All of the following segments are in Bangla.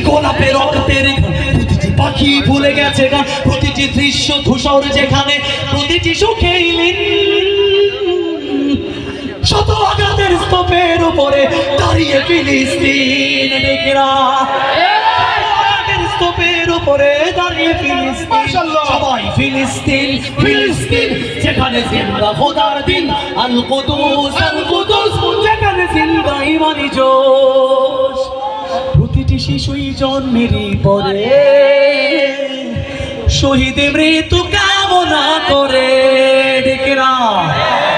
গোলাপের রক্তের প্রতিটি পাখি ভুলে গেছে গান প্রতিটি দৃশ্য ধূসর যেখানে প্রতিটি সুখে শত আঘাতের স্তপের উপরে দাঁড়িয়ে ফিলিস্তিন ডেকেরা স্তূপের উপরে দাঁড়িয়ে ফিলিস্তিন। সবাই ফিলিস্তিন ফিলিস্তিন যেখানে জিন্দা খোদার দিন আল কুদুস আল কুদুস যেখানে জিন্দা ইমানি প্রতিটি শিশুই জন্মেরই পরে শহীদ মৃত্যু কামনা করে ডেকেরা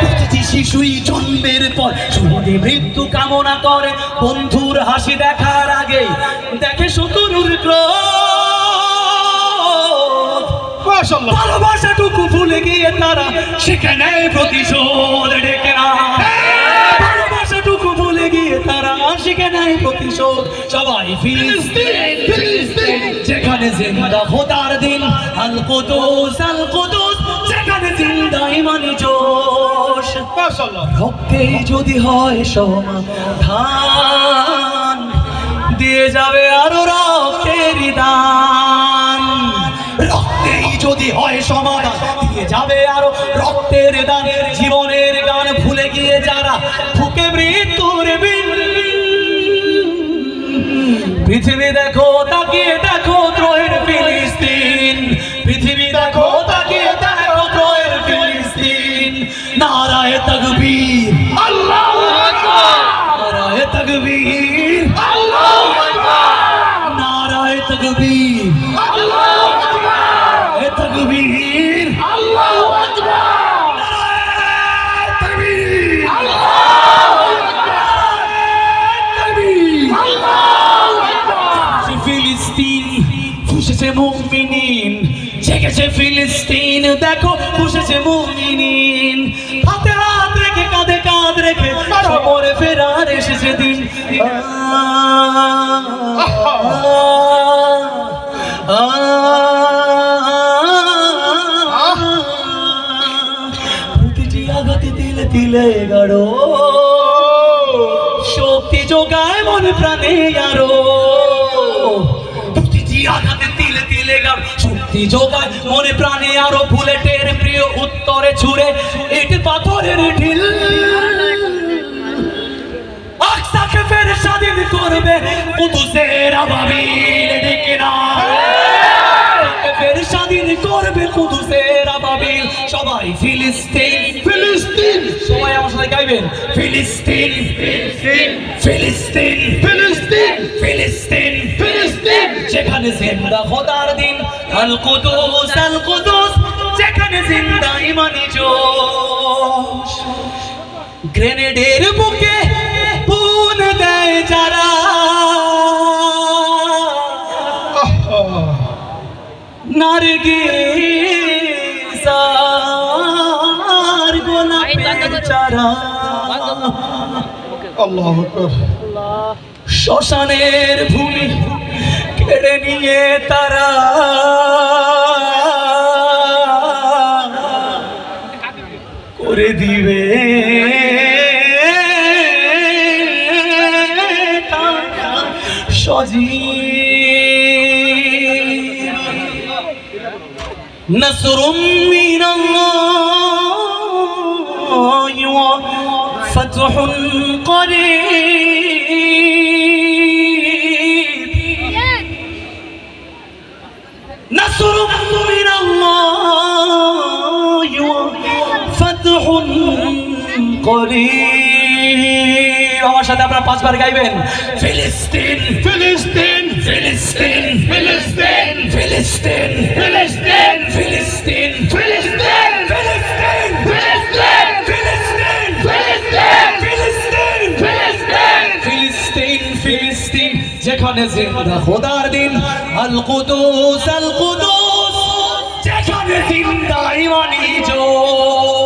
প্রতিটি শিশুই জন্মের পর শহীদ মৃত্যু কামনা করে। বন্ধুর হাসি দেখার আগে দেখে শত্রুর ভালোবাসাটুকু ভুলে গিয়ে তারা সেখানে প্রতিশোধ ডেকে গিয়ে তারা সেখানে প্রতিশোধ। সবাই ফিলিস্তিন ফিলিস্তিন যেখানে জিন্দা খোদার দিন। আল কুদুস আল কুদুস যেখানে জিন্দা ইমানি জোশ। রক্তেই যদি হয় সমাধান দিয়ে যাবে আরও রক্তের দান। রক্তেই যদি হয় সমাধান দিয়ে যাবে আরও রক্তের দান। জীবনের গান ভুলে গিয়ে যারা ফুকে মৃত্যুর পৃথিবী দেখো তাকিয়ে ফুসেছে মুমিনিন জেগেছে ফিলিস্তিন দেখো ফুসেছে মুমিনিন হাতে হাত রেখে কাঁধে কাঁধ রেখে সমরে ফেরার এসেছে দিন আঘাতে তিলে তিলে গাড়ো শক্তি যোগায়। মনে প্রাণে আরও বুলেটের প্রিয় উত্তরে ছুড়ে। ইট পাথরের ঢিল। আকসাকে ফের স্বাধীন করবে কুদুসের আবাবিল ডেকে না। ফের স্বাধীন করবে কুদুসের আবাবিল। সবাই ফিলিস্তিন। ফিলিস্তিন। সবাই আমার সাথে গাইবেন। ফিলিস্তিন। ফিলিস্তিন। ফিলিস্তিন। ফিলিস্তিন। ফিলিস্তিন। ফিলিস্তিন। যেখানে জিন্দা আল কুদুস আল কুদুস যেখানে জিন্দা ইমানি জোশ। গ্রেনেডের বুকে পুন দেয় যারা। নারগিস আর গোলাপের চারা। আল্লাহু শ্মশানের ভূমি ছেড়ে নিয়ে তারা। করে দিবে। সজি নসরুমিরঙ্গ মিনাল্লাহ করে করি আমার সাথে আপনারা পাঁচবার গাইবেন ফিলিস্তিন ফিলিস্তিন ফিলিস্তিন ফিলিস্তিন ফিলিস্তিন ফিলিস্তিন ফিলিস্তিন ফিলিস্তিন ফিলিস্তিন ফিলিস্তিন যেখানে জিন্দা খোদার দিন আল কুদুস আল কুদুস যেখানে জিন্দা ইমানি জোর